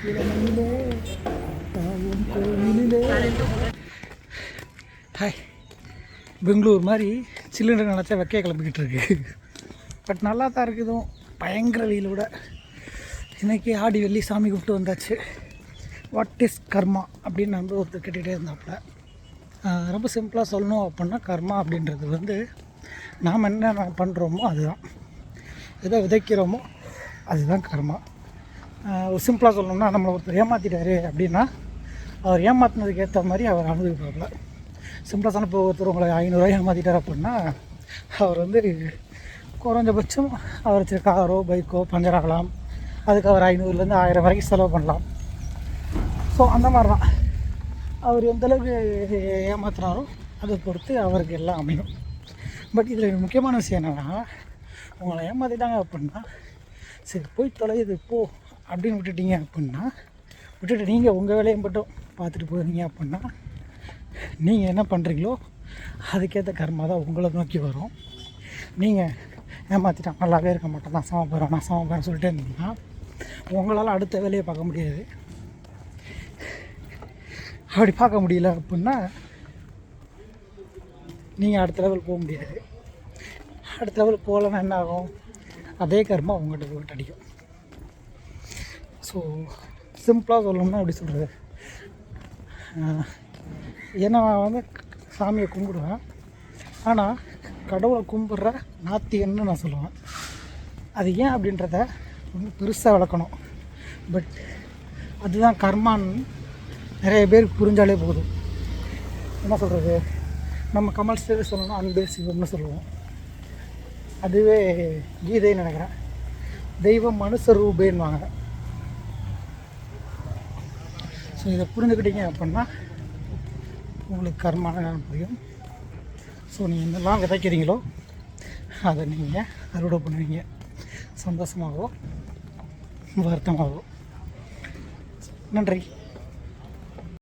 Hi Bangalore மாதிரி cylinder நினச்சா வெக்கைய கிளம்பிக்கிட்டு இருக்கு. பட் நல்லா தான் இருக்குதும் பயங்கர வெயிலோட இன்றைக்கி ஆடி வெள்ளி சாமி கூப்பிட்டு வந்தாச்சு. வாட் இஸ் கர்மா அப்படின்னு வந்து ஒருத்தர் கேட்டுகிட்டே இருந்தாப்புல. ரொம்ப சிம்பிளாக சொல்லணும் அப்படின்னா கர்மா அப்படின்றது வந்து நாம் என்ன பண்ணுறோமோ அதுதான். எதை விதைக்கிறோமோ அதுதான் கர்மா சிம்பிளாக சொல்லணும்னா நம்மளை ஒருத்தர் ஏமாற்றிட்டாரு அப்படின்னா அவர் ஏமாற்றினதுக்கு ஏற்ற மாதிரி அவர் அனுபவிப்பாப்புல சிம்பிளாக சொன்ன இப்போ ஒருத்தர் உங்களை ஐநூறுரூவா ஏமாற்றிட்டார் அப்படின்னா அவர் வந்து குறைஞ்சபட்சம் அவர் வச்சிருக்க காரோ பைக்கோ பஞ்சர் ஆகலாம். அதுக்கு அவர் ஐநூறுலேருந்து ஆயிரம் வரைக்கும் செலவு பண்ணலாம். ஸோ அந்த மாதிரி தான் அவர் எந்த அளவுக்கு ஏமாத்துறாரோ அதை பொறுத்து அவருக்கு எல்லாம் அமையும். பட் இதில் முக்கியமான விஷயம் என்னென்னா உங்களை ஏமாற்றிட்டாங்க அப்படின்னா சரி போய் தொலையுது போ. அப்படின்னு விட்டுட்டீங்க அப்படின்னா விட்டுட்டு நீங்கள் உங்கள் வேலையை மட்டும் பார்த்துட்டு போகிறீங்க அப்படின்னா நீங்கள் என்ன பண்ணுறீங்களோ அதுக்கேற்ற கர்மா தான் உங்களை நோக்கி வரும். நீங்கள் ஏமாற்றிட்டான் நல்லாவே இருக்க மாட்டேன் நான் சம போகிறேன் நான் சம போகிறேன் சொல்லிட்டே இருந்தீங்கன்னா உங்களால் அடுத்த வேலையை பார்க்க முடியாது. அப்படி பார்க்க முடியல அப்படின்னா நீங்கள் அடுத்த லெவல் போக முடியாது. அடுத்த லெவல் போகலன்னா என்ன ஆகும்? அதே கர்மா உங்கள்கிட்ட போட்டு அடிக்கும். ஸோ சிம்பிளாக சொல்லணும்னா எப்படி சொல்கிறது ஏன்னா நான் வந்து சாமியை கும்பிடுவேன். ஆனால் கடவுளை கும்பிட்ற நாத்தியன்னு நான் சொல்லுவேன். அது ஏன் அப்படின்றத ரொம்ப பெருசாக விளக்கணும். பட் அதுதான் கர்மான்னு நிறைய பேருக்கு புரிஞ்சாலே போதும். என்ன சொல்கிறது நம்ம கமல் சேவை சொல்லணும்னா அன்பே சிவம்னு சொல்லுவோம். அதுவே கீதைன்னு நினைக்கிறேன். தெய்வம் மனுஷ ரூபேன்வாங்க ஸோ இதை புரிஞ்சுக்கிட்டீங்க அப்படின்னா உங்களுக்கு கர்மான புரியும். ஸோ நீங்கள் என்னெல்லாம் விதைக்கிறீங்களோ அதை நீங்கள் அறுவடை பண்ணுவீங்க. சந்தோஷமாகவோ வருத்தமாகவோ. நன்றி.